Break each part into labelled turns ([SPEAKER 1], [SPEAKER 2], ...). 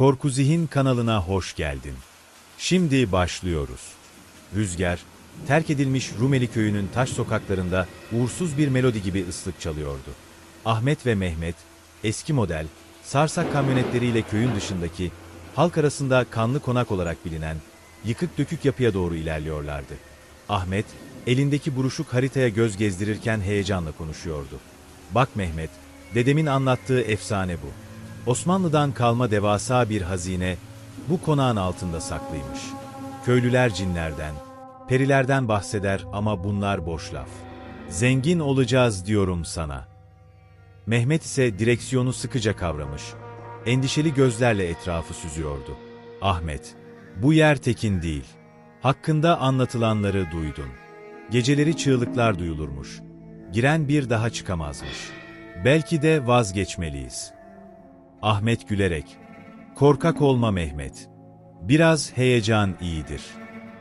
[SPEAKER 1] Korku Zihin kanalına hoş geldin. Şimdi başlıyoruz. Rüzgar, terk edilmiş Rumeli köyünün taş sokaklarında uğursuz bir melodi gibi ıslık çalıyordu. Ahmet ve Mehmet, eski model, sarsak kamyonetleriyle köyün dışındaki, halk arasında kanlı konak olarak bilinen, yıkık dökük yapıya doğru ilerliyorlardı. Ahmet, elindeki buruşuk haritaya göz gezdirirken heyecanla konuşuyordu. Bak Mehmet, dedemin anlattığı efsane bu. Osmanlı'dan kalma devasa bir hazine bu konağın altında saklıymış. Köylüler cinlerden, perilerden bahseder ama bunlar boş laf. Zengin olacağız diyorum sana. Mehmet ise direksiyonu sıkıca kavramış. Endişeli gözlerle etrafı süzüyordu. Ahmet, bu yer tekin değil. Hakkında anlatılanları duydun. Geceleri çığlıklar duyulurmuş. Giren bir daha çıkamazmış. Belki de vazgeçmeliyiz. Ahmet gülerek, korkak olma Mehmet. Biraz heyecan iyidir.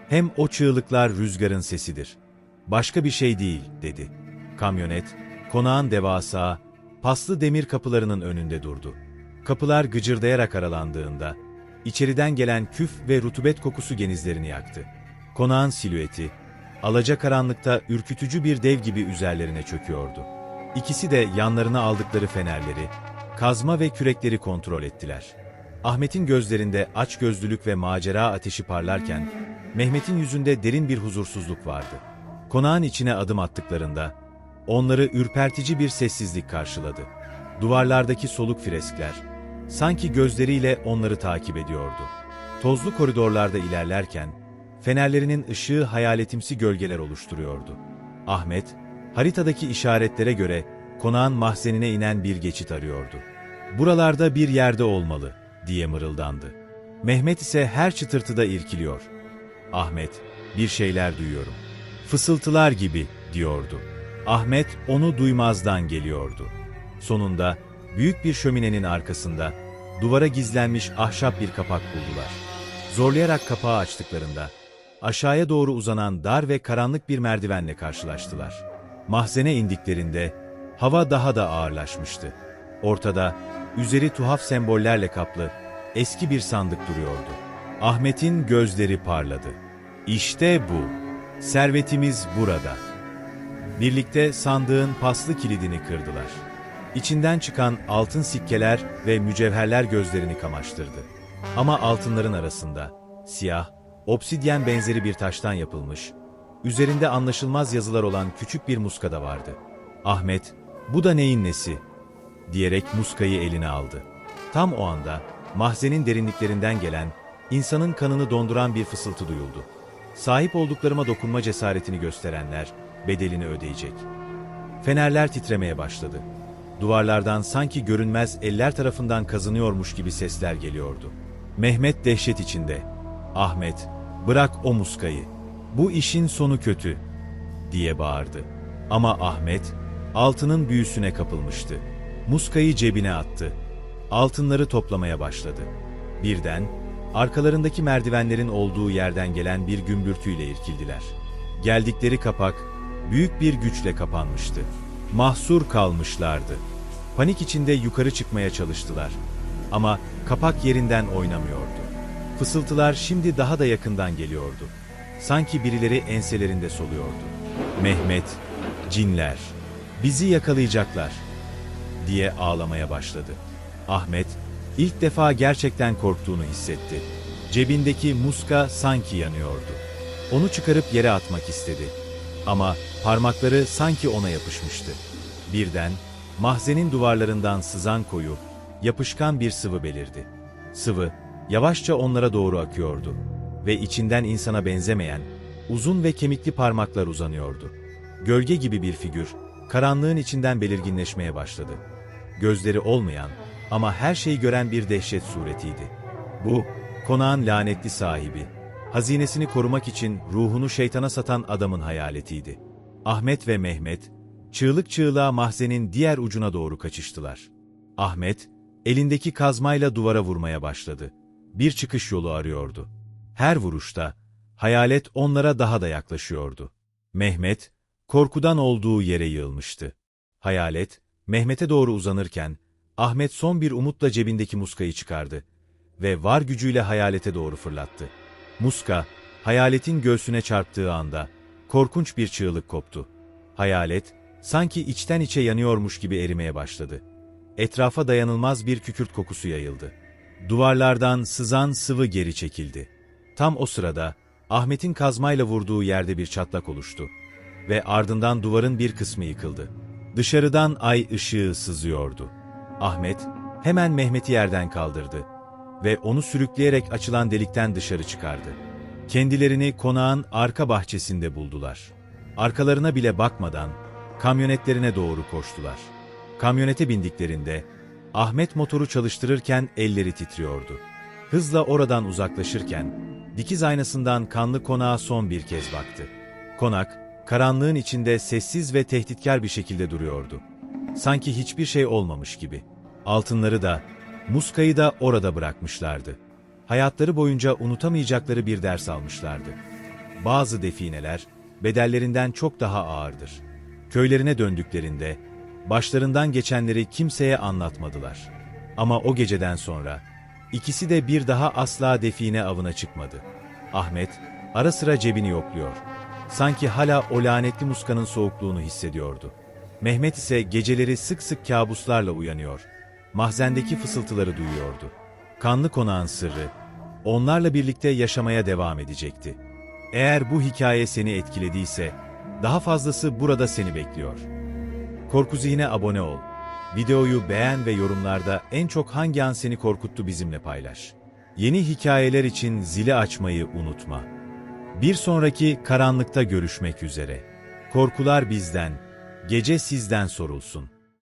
[SPEAKER 1] Hem o çığlıklar rüzgarın sesidir. Başka bir şey değil, dedi. Kamyonet, konağın devasa, paslı demir kapılarının önünde durdu. Kapılar gıcırdayarak aralandığında, içeriden gelen küf ve rutubet kokusu genizlerini yaktı. Konağın silüeti, alacakaranlıkta ürkütücü bir dev gibi üzerlerine çöküyordu. İkisi de yanlarına aldıkları fenerleri, kazma ve kürekleri kontrol ettiler. Ahmet'in gözlerinde açgözlülük ve macera ateşi parlarken, Mehmet'in yüzünde derin bir huzursuzluk vardı. Konağın içine adım attıklarında, onları ürpertici bir sessizlik karşıladı. Duvarlardaki soluk freskler, sanki gözleriyle onları takip ediyordu. Tozlu koridorlarda ilerlerken, fenerlerinin ışığı hayaletimsi gölgeler oluşturuyordu. Ahmet, haritadaki işaretlere göre konağın mahzenine inen bir geçit arıyordu. Buralarda bir yerde olmalı, diye mırıldandı. Mehmet ise her çıtırtıda irkiliyor. Ahmet, bir şeyler duyuyorum. Fısıltılar gibi, diyordu. Ahmet onu duymazdan geliyordu. Sonunda, büyük bir şöminenin arkasında, duvara gizlenmiş ahşap bir kapak buldular. Zorlayarak kapağı açtıklarında, aşağıya doğru uzanan dar ve karanlık bir merdivenle karşılaştılar. Mahzene indiklerinde, hava daha da ağırlaşmıştı. Ortada, üzeri tuhaf sembollerle kaplı, eski bir sandık duruyordu. Ahmet'in gözleri parladı. İşte bu. Servetimiz burada. Birlikte sandığın paslı kilidini kırdılar. İçinden çıkan altın sikkeler ve mücevherler gözlerini kamaştırdı. Ama altınların arasında, siyah, obsidyen benzeri bir taştan yapılmış, üzerinde anlaşılmaz yazılar olan küçük bir muska da vardı. Ahmet, bu da neyin nesi? diyerek muskayı eline aldı. Tam o anda, mahzenin derinliklerinden gelen, insanın kanını donduran bir fısıltı duyuldu. Sahip olduklarıma dokunma cesaretini gösterenler, bedelini ödeyecek. Fenerler titremeye başladı. Duvarlardan sanki görünmez eller tarafından kazınıyormuş gibi sesler geliyordu. Mehmet dehşet içinde. Ahmet, bırak o muskayı. Bu işin sonu kötü, diye bağırdı. Ama Ahmet, altının büyüsüne kapılmıştı. Muskayı cebine attı. Altınları toplamaya başladı. Birden, arkalarındaki merdivenlerin olduğu yerden gelen bir gümbürtüyle irkildiler. Geldikleri kapak, büyük bir güçle kapanmıştı. Mahsur kalmışlardı. Panik içinde yukarı çıkmaya çalıştılar. Ama kapak yerinden oynamıyordu. Fısıltılar şimdi daha da yakından geliyordu. Sanki birileri enselerinde soluyordu. Mehmet, cinler, bizi yakalayacaklar diye ağlamaya başladı. Ahmet, ilk defa gerçekten korktuğunu hissetti. Cebindeki muska sanki yanıyordu. Onu çıkarıp yere atmak istedi. Ama parmakları sanki ona yapışmıştı. Birden, mahzenin duvarlarından sızan koyu, yapışkan bir sıvı belirdi. Sıvı, yavaşça onlara doğru akıyordu ve içinden insana benzemeyen, uzun ve kemikli parmaklar uzanıyordu. Gölge gibi bir figür, karanlığın içinden belirginleşmeye başladı. Gözleri olmayan ama her şeyi gören bir dehşet suretiydi. Bu, konağın lanetli sahibi, hazinesini korumak için ruhunu şeytana satan adamın hayaletiydi. Ahmet ve Mehmet, çığlık çığlığa mahzenin diğer ucuna doğru kaçıştılar. Ahmet, elindeki kazmayla duvara vurmaya başladı. Bir çıkış yolu arıyordu. Her vuruşta, hayalet onlara daha da yaklaşıyordu. Mehmet, korkudan olduğu yere yığılmıştı. Hayalet, Mehmet'e doğru uzanırken, Ahmet son bir umutla cebindeki muskayı çıkardı. ve var gücüyle hayalete doğru fırlattı. Muska, hayaletin göğsüne çarptığı anda korkunç bir çığlık koptu. Hayalet, sanki içten içe yanıyormuş gibi erimeye başladı. Etrafa dayanılmaz bir kükürt kokusu yayıldı. Duvarlardan sızan sıvı geri çekildi. Tam o sırada Ahmet'in kazmayla vurduğu yerde bir çatlak oluştu ve ardından duvarın bir kısmı yıkıldı. Dışarıdan ay ışığı sızıyordu. Ahmet hemen Mehmet'i yerden kaldırdı ve onu sürükleyerek açılan delikten dışarı çıkardı. Kendilerini konağın arka bahçesinde buldular. Arkalarına bile bakmadan kamyonetlerine doğru koştular. Kamyonete bindiklerinde Ahmet motoru çalıştırırken elleri titriyordu. Hızla oradan uzaklaşırken dikiz aynasından kanlı konağa son bir kez baktı. Konak, karanlığın içinde sessiz ve tehditkar bir şekilde duruyordu. Sanki hiçbir şey olmamış gibi. Altınları da, muskayı da orada bırakmışlardı. Hayatları boyunca unutamayacakları bir ders almışlardı. Bazı defineler, bedellerinden çok daha ağırdır. Köylerine döndüklerinde, başlarından geçenleri kimseye anlatmadılar. Ama o geceden sonra, ikisi de bir daha asla define avına çıkmadı. Ahmet, ara sıra cebini yokluyor. Sanki hala o lanetli muskanın soğukluğunu hissediyordu. Mehmet ise geceleri sık sık kabuslarla uyanıyor. Mahzendeki fısıltıları duyuyordu. Kanlı konağın sırrı, onlarla birlikte yaşamaya devam edecekti. Eğer bu hikaye seni etkilediyse, daha fazlası burada seni bekliyor. Korku Zihne abone ol. Videoyu beğen ve yorumlarda en çok hangi an seni korkuttu bizimle paylaş. Yeni hikayeler için zili açmayı unutma. Bir sonraki karanlıkta görüşmek üzere. Korkular bizden, gece sizden sorulsun.